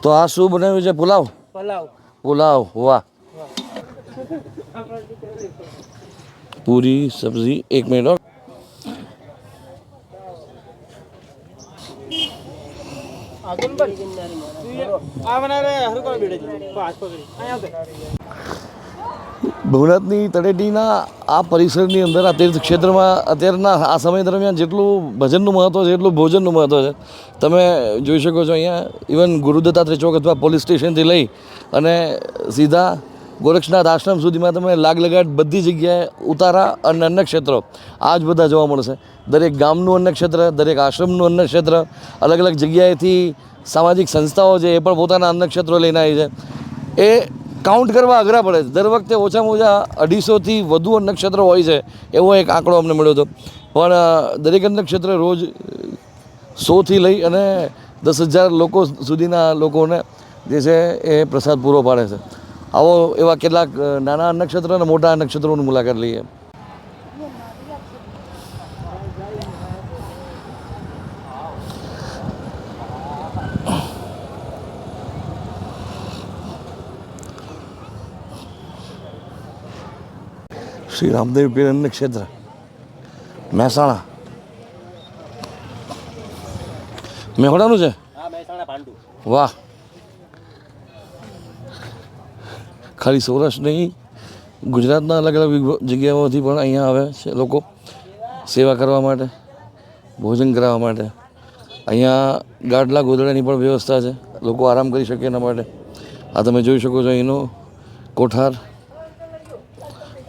તો આ શું બનાવ્યું છે પુલાવ પલાવ પુલાવ વાહ પૂરી સબ્જી એક મિનિટ હો. આ બનાવે હર કોઈ બેડે પાસ પકડી અહીંયા આવતે ભવનાથની તળેટીના આ પરિસરની અંદર આ તીર્થ ક્ષેત્રમાં અત્યારના આ સમય દરમિયાન જેટલું ભજનનું મહત્ત્વ છે, એટલું ભોજનનું મહત્ત્વ છે. તમે જોઈ શકો છો અહીંયા, ઇવન ગુરુદત્તાત્રેય ચોક અથવા પોલીસ સ્ટેશનથી લઈ અને સીધા ગોરક્ષનાથ આશ્રમ સુધીમાં તમે લાગ લગાટ બધી જગ્યાએ ઉતારા અને અન્નક્ષેત્રો. આ જ બધા જોવા મળશે. દરેક ગામનું અન્નક્ષેત્ર, દરેક આશ્રમનું અન્નક્ષેત્ર, અલગ અલગ જગ્યાએથી સામાજિક સંસ્થાઓ છે એ પણ પોતાના અન્નક્ષેત્રો લઈને આવી છે. એ કાઉન્ટ કરવા અઘરા પડે દર વખતે ઓછામાં ઓછા અઢીસોથી વધુ નક્ષત્ર હોય છે, એવો એક આંકડો અમને મળ્યો હતો. પણ દરેક નક્ષત્ર રોજ સોથી લઈ અને દસ હજાર લોકો સુધીના લોકોને જે છે એ પ્રસાદ પૂરો પાડે છે. આવો એવા કેટલાક નાના નક્ષત્ર અને મોટા નક્ષત્રોની મુલાકાત લઈએ. શ્રી રામદેવ પીર ક્ષેત્ર. મહેસાણા. મેહોડાનું છે? વાહ. ખાલી સૌરાષ્ટ્ર નહીં ગુજરાતના અલગ અલગ જગ્યાઓથી પણ અહીંયા આવે છે લોકો સેવા કરવા માટે ભોજન કરાવવા માટે. અહીંયા ગાડલા ગોદડાની પણ વ્યવસ્થા છે. લોકો આરામ કરી શકે એના માટે. આ તમે જોઈ શકો છો અહીંનો કોઠાર.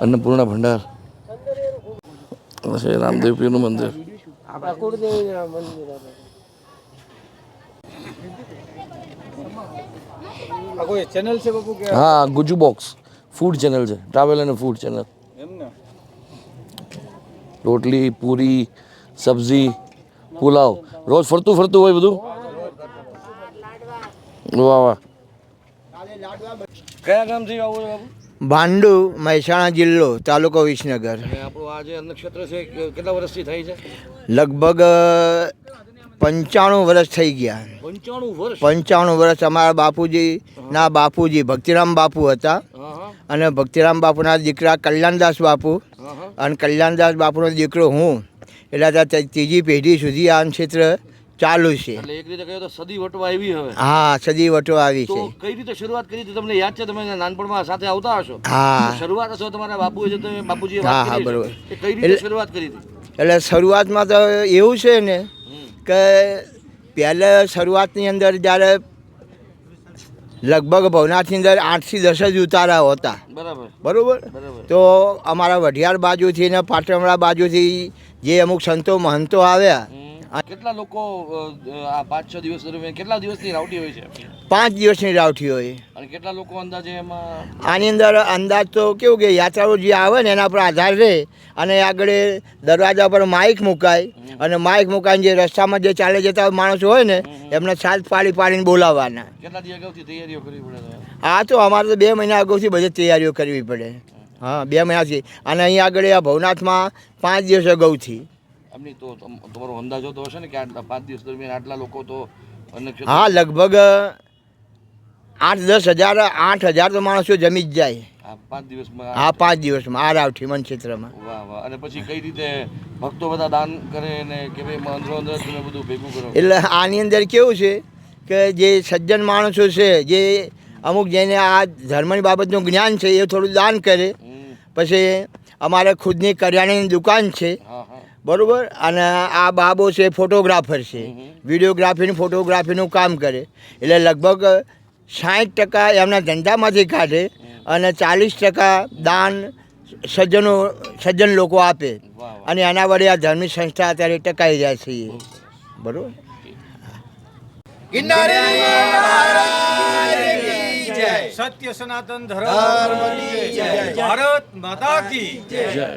અન્નપૂર્ણા ભંડાર શ્રી રામદેવપીનું મંદિર હા ગુજુ બોક્સ ફૂડ ચેનલ છે ટ્રાવેલ અને ફૂડ ચેનલ રોટલી, પૂરી, સબ્જી, પુલાવ, રોજ ફરતું ફરતું હોય બધું? વાહ વાહ। કયા ગામથી આવું બાબુ ભાંડુ મહેસાણા જિલ્લો તાલુકો વિસનગર. આપણું આ જે અન્નક્ષેત્ર છે કેટલા વર્ષથી થાય છે? લગભગ પંચાણું વર્ષ થઈ ગયા. પંચાણું વર્ષ? પંચાણું વર્ષ અમારા બાપુજી ના બાપુજી ભક્તિરામ બાપુ હતા. અને ભક્તિરામ બાપુના દીકરા કલ્યાણદાસ બાપુ. અને કલ્યાણદાસ બાપુનો દીકરો હું. એટલે ત્યાં ત્રીજી પેઢી સુધી આ ક્ષેત્ર ચાલુ છે. એટલે એક રીતે કહ્યું તો સદી વટવા આવી હવે. હા સદી વટો આવી તો છે. કઈ રીતે શરૂઆત કરી હતી તમને યાદ છે? તમે નાનપણમાં સાથે આવતા હશો. હા. શરૂઆત હશો તમારા બાપુ છે તમે બાપુજીએ હા, વાત હા, કરી બરોબર. કઈ રીતે શરૂઆત કરી હતી? એટલે શરૂઆતમાં તો એવું છે ને કે પહેલાં શરૂઆતની અંદર જ્યારે લગભગ ભવનાથની અંદર આઠથી દસ જ ઉતારા હતા. બરાબર. તો અમારા વઢિયાર બાજુથી ને પાટમડા બાજુથી જે અમુક સંતો મહંતો આવ્યા. કેટલા લોકો આ પાંચ છ દિવસ દરમિયાન કેટલા દિવસની રાવટી હોય છે પાંચ દિવસની રાવટી હોય. અને કેટલા લોકો અંદાજે એમાં આની અંદર અંદાજ તો કેવું કે યાત્રાળુ જે આવે ને એના પર આધાર રહે અને આગળ દરવાજા પર માઇક મુકાય અને માઇક મુકાઈને જે રસ્તામાં જે ચાલે જતા માણસો હોય ને એમને સાત પાડી પાડીને બોલાવવાના. કેટલા દિવસ અગાઉથી તૈયારીઓ કરવી પડે હા તો અમારે તો બે મહિના અગાઉથી બધી તૈયારીઓ કરવી પડે. હા બે મહિનાથી. અને અહીંયા આગળ આ ભવનાથમાં પાંચ દિવસ અગાઉથી. એમની તો તમારો અંદાજો તો હશે ને કે આટલા પાંચ દિવસ દરમિયાન આટલા લોકો તો હા લગભગ આઠ દસ હજાર આઠ હજાર તો માણસો જમી જ જાય. પાંચ દિવસમાં હા પાંચ દિવસમાં આ રાવઠી મન ક્ષેત્રમાં. વાહ વાહ. અને પછી કઈ રીતે ભક્તો બધા દાન કરે ને કે ભાઈ અંદરો અંદર તમે બધું ભેગું કરો? એટલે આની અંદર કેવું છે કે જે સજ્જન માણસો છે જે અમુક જેને આ ધર્મની બાબતનું જ્ઞાન છે એ થોડું દાન કરે. પછી અમારે ખુદની કરિયાણાની દુકાન છે. બરોબર? અને આ બાબો છે ફોટોગ્રાફર છે. વિડીયોગ્રાફીની ફોટોગ્રાફીનું કામ કરે. એટલે લગભગ સાઠ ટકા એમના ધંધામાંથી કાઢે અને ચાલીસ ટકા દાન સજ્જનો સજ્જન લોકો આપે. અને એના વડે આ ધાર્મિક સંસ્થા અત્યારે ટકાઈ જાય છે. બરોબર? સત્ય સનાતન ધર્મ. ભારત માતા કી જય.